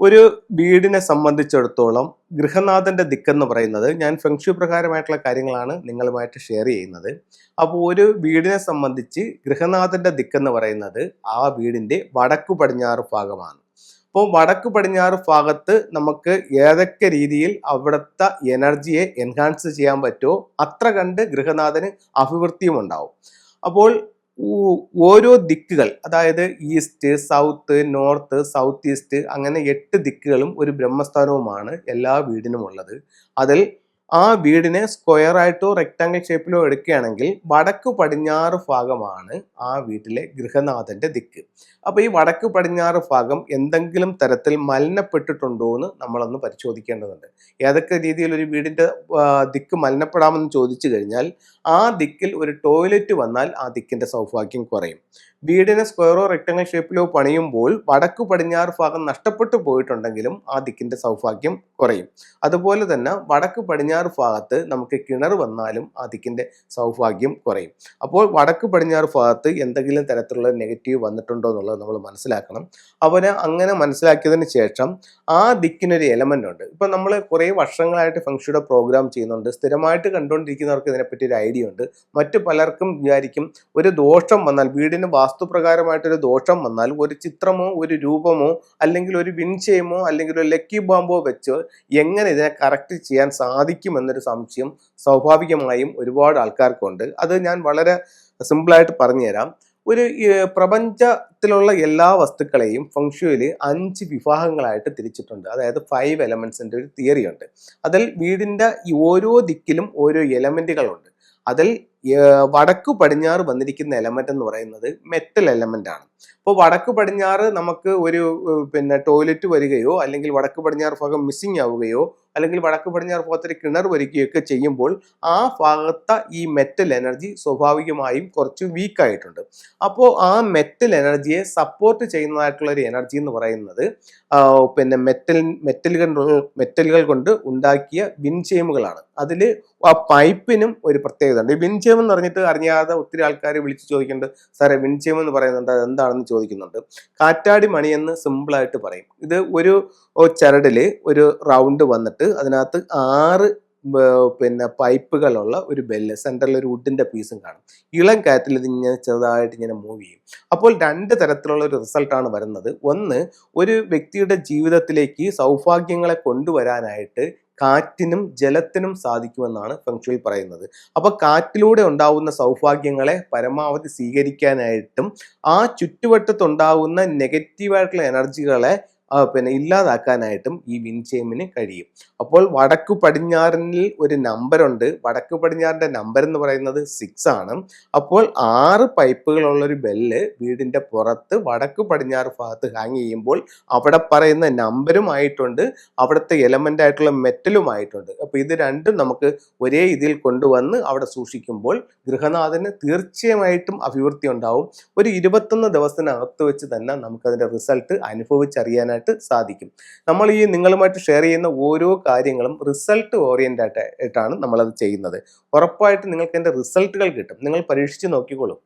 ഒരു വീടിനെ സംബന്ധിച്ചിടത്തോളം ഗൃഹനാഥന്റെ ദിക്കെന്ന് പറയുന്നത് ഞാൻ ഫെങ്ഷു പ്രകാരമായിട്ടുള്ള കാര്യങ്ങളാണ് നിങ്ങളുമായിട്ട് ഷെയർ ചെയ്യുന്നത്. അപ്പോൾ ഒരു വീടിനെ സംബന്ധിച്ച് ഗൃഹനാഥന്റെ ദിക്കെന്ന് പറയുന്നത് ആ വീടിന്റെ വടക്കു പടിഞ്ഞാറ് ഭാഗമാണ്. അപ്പോൾ വടക്കു പടിഞ്ഞാറ് ഭാഗത്ത് നമുക്ക് ഏതൊക്കെ രീതിയിൽ അവിടുത്തെ എനർജിയെ എൻഹാൻസ് ചെയ്യാൻ പറ്റുമോ അത്ര കണ്ട് ഗൃഹനാഥന് അഭിവൃദ്ധിയും ഉണ്ടാവും അപ്പോൾ ഓരോ ദിക്കുകൾ അതായത് east south north south east അങ്ങനെ എട്ട് ദിക്കുകളും ഒരു ബ്രഹ്മസ്ഥാനവുമാണ് എല്ലാ വീടിനും ഉള്ളത് അതിൽ ആ വീടിനെ സ്ക്വയർ ആയിട്ടോ റെക്ടാങ്കിൾ ഷേപ്പിലോ എടുക്കുകയാണെങ്കിൽ വടക്ക് പടിഞ്ഞാറ് ഭാഗമാണ് ആ വീട്ടിലെ ഗൃഹനാഥന്റെ ദിക്ക്. അപ്പോൾ ഈ വടക്ക് പടിഞ്ഞാറ് ഭാഗം എന്തെങ്കിലും തരത്തിൽ മലിനപ്പെട്ടിട്ടുണ്ടോ എന്ന് നമ്മളൊന്ന് പരിശോധിക്കേണ്ടതുണ്ട്. ഏതൊക്കെ രീതിയിൽ ഒരു വീടിന്റെ ദിക്ക് മലിനപ്പെടാമെന്ന് ചോദിച്ചു കഴിഞ്ഞാൽ ആ ദിക്കിൽ ഒരു ടോയ്ലറ്റ് വന്നാൽ ആ ദിക്കിന്റെ സൗഭാഗ്യം കുറയും. വീടിനെ സ്ക്വയറോ റെക്ടാങ്കിൾ ഷേപ്പിലോ പണിയുമ്പോൾ വടക്ക് പടിഞ്ഞാറ് ഭാഗം നഷ്ടപ്പെട്ടു പോയിട്ടുണ്ടെങ്കിലും ആ ദിക്കിന്റെ സൗഭാഗ്യം കുറയും. അതുപോലെ തന്നെ വടക്ക് പടിഞ്ഞാറ് ഭാഗത്ത് നമുക്ക് കിണർ വന്നാലും ആ ദിക്കിന്റെ സൗഭാഗ്യം കുറയും. അപ്പോൾ വടക്ക് പടിഞ്ഞാറ് ഭാഗത്ത് എന്തെങ്കിലും തരത്തിലുള്ള നെഗറ്റീവ് വന്നിട്ടുണ്ടോ എന്നുള്ളത് നമ്മൾ മനസ്സിലാക്കണം. അവനെ അങ്ങനെ മനസ്സിലാക്കിയതിന് ശേഷം ആ ദിക്കിനൊരു എലമെന്റ് ഉണ്ട്. ഇപ്പം നമ്മൾ കുറേ വർഷങ്ങളായിട്ട് ഫംഗ്ഷിയുടെ പ്രോഗ്രാം ചെയ്യുന്നുണ്ട്. സ്ഥിരമായിട്ട് കണ്ടുകൊണ്ടിരിക്കുന്നവർക്ക് ഇതിനെപ്പറ്റി ഒരു ഐഡിയ ഉണ്ട്. മറ്റു പലർക്കും വിചാരിക്കും ഒരു ദോഷം വന്നാൽ വീടിന് വാസ്തുപ്രകാരമായിട്ടൊരു ദോഷം വന്നാൽ ഒരു ചിത്രമോ ഒരു രൂപമോ അല്ലെങ്കിൽ ഒരു വിൻചയമോ അല്ലെങ്കിൽ ഒരു ലക്കി ബാമ്പോ വെച്ച് എങ്ങനെ ഇതിനെ കറക്റ്റ് ചെയ്യാൻ സാധിക്കുമെന്നൊരു സംശയം സ്വാഭാവികമായും ഒരുപാട് ആൾക്കാർക്കുണ്ട്. അത് ഞാൻ വളരെ സിമ്പിളായിട്ട് പറഞ്ഞുതരാം. ഒരു പ്രപഞ്ചത്തിലുള്ള എല്ലാ വസ്തുക്കളെയും ഫംഗ്ഷുവിൽ അഞ്ച് വിഭാഗങ്ങളായിട്ട് തിരിച്ചിട്ടുണ്ട്. അതായത് ഫൈവ് എലമെൻസിന്റെ ഒരു തിയറി ഉണ്ട്. അതിൽ വീടിന്റെ ഓരോ ദിക്കിലും ഓരോ എലമെന്റുകളുണ്ട് അതിൽ വടക്കു പടിഞ്ഞാറ് വന്നിരിക്കുന്ന എലമെന്റ് എന്ന് പറയുന്നത് മെറ്റൽ എലമെന്റ് ആണ്. അപ്പോൾ വടക്ക് പടിഞ്ഞാറ് നമുക്ക് ഒരു പിന്നെ ടോയ്ലറ്റ് വരികയോ അല്ലെങ്കിൽ വടക്ക് പടിഞ്ഞാറ് ഭാഗം മിസ്സിംഗ് ആവുകയോ അല്ലെങ്കിൽ വടക്ക് പടിഞ്ഞാറ് ഭാഗത്തൊരു കിണർ വരികയോ ഒക്കെ ചെയ്യുമ്പോൾ ആ ഭാഗത്തെ ഈ മെറ്റൽ എനർജി സ്വാഭാവികമായും കുറച്ച് വീക്കായിട്ടുണ്ട് അപ്പോൾ ആ മെറ്റൽ എനർജിയെ സപ്പോർട്ട് ചെയ്യുന്നതായിട്ടുള്ള ഒരു എനർജി എന്ന് പറയുന്നത് പിന്നെ മെറ്റൽ മെറ്റലുകൾ മെറ്റലുകൾ കൊണ്ട് ഉണ്ടാക്കിയ വിൻചെയിമുകളാണ് അതിൽ ആ പൈപ്പിനും ഒരു പ്രത്യേകത ഉണ്ട് ഈ എന്ന് പറഞ്ഞിട്ട് അറിയാതെ ഒത്തിരി ആൾക്കാർ വിളിച്ച് ചോദിക്കുന്നുണ്ട് സാറേ വിൻചെയിം എന്ന് പറയുന്നുണ്ട് അത് എന്താണെന്ന് ചോദിക്കുന്നുണ്ട്. കാറ്റാടി മണി എന്ന് സിമ്പിളായിട്ട് പറയും. ഇത് ഒരു ചരടിൽ ഒരു റൗണ്ട് വന്നിട്ട് അതിനകത്ത് ആറ് പിന്നെ പൈപ്പുകളുള്ള ഒരു ബെല്ല് സെന്ററിൽ ഒരു വുഡിന്റെ പീസും കാണും. ഇളം കാറ്റിൽ ഇത് ഇങ്ങനെ ചെറുതായിട്ട് ഇങ്ങനെ മൂവ് ചെയ്യും. അപ്പോൾ രണ്ട് തരത്തിലുള്ള ഒരു റിസൾട്ടാണ് വരുന്നത്. ഒന്ന് ഒരു വ്യക്തിയുടെ ജീവിതത്തിലേക്ക് സൗഭാഗ്യങ്ങളെ കൊണ്ടുവരാനായിട്ട് കാറ്റിനും ജലത്തിനും സാധിക്കുമെന്നാണ് ഫെങ്ഷുയിൽ പറയുന്നത്. അപ്പൊ കാറ്റിലൂടെ ഉണ്ടാവുന്ന സൗഭാഗ്യങ്ങളെ പരമാവധി സ്വീകരിക്കാനായിട്ടും ആ ചുറ്റുവട്ടത്തുണ്ടാവുന്ന നെഗറ്റീവായിട്ടുള്ള എനർജികളെ പിന്നെ ഇല്ലാതാക്കാനായിട്ടും ഈ വിൻചെയിമിന് കഴിയും. അപ്പോൾ വടക്കു പടിഞ്ഞാറിനിൽ ഒരു നമ്പറുണ്ട് വടക്കു പടിഞ്ഞാറിന്റെ നമ്പർ എന്ന് പറയുന്നത് സിക്സ് ആണ്. അപ്പോൾ ആറ് പൈപ്പുകളുള്ളൊരു ബെല്ല് വീടിന്റെ പുറത്ത് വടക്കു പടിഞ്ഞാറ് ഭാഗത്ത് ഹാങ് ചെയ്യുമ്പോൾ അവിടെ പറയുന്ന നമ്പരുമായിട്ടുണ്ട് അവിടുത്തെ എലമെന്റ് ആയിട്ടുള്ള മെറ്റലും ആയിട്ടുണ്ട്. അപ്പോൾ ഇത് രണ്ടും നമുക്ക് ഒരേ ഇതിൽ കൊണ്ടുവന്ന് അവിടെ സൂക്ഷിക്കുമ്പോൾ ഗൃഹനാഥന് തീർച്ചയായിട്ടും അഭിവൃദ്ധി ഉണ്ടാവും. ഒരു ഇരുപത്തൊന്ന് ദിവസത്തിനകത്ത് വെച്ച് തന്നെ നമുക്കതിന്റെ റിസൾട്ട് അനുഭവിച്ചറിയാനായിട്ട് സാധിക്കും. നമ്മൾ ഈ നിങ്ങളുമായിട്ട് ഷെയർ ചെയ്യുന്ന ഓരോ കാര്യങ്ങളും റിസൾട്ട് ഓറിയന്റ് ആയിട്ടാണ് നമ്മളത് ചെയ്യുന്നത്. ഉറപ്പായിട്ട് നിങ്ങൾക്ക് എന്റെ റിസൾട്ടുകൾ കിട്ടും. നിങ്ങൾ പരീക്ഷിച്ച് നോക്കിക്കോളൂ.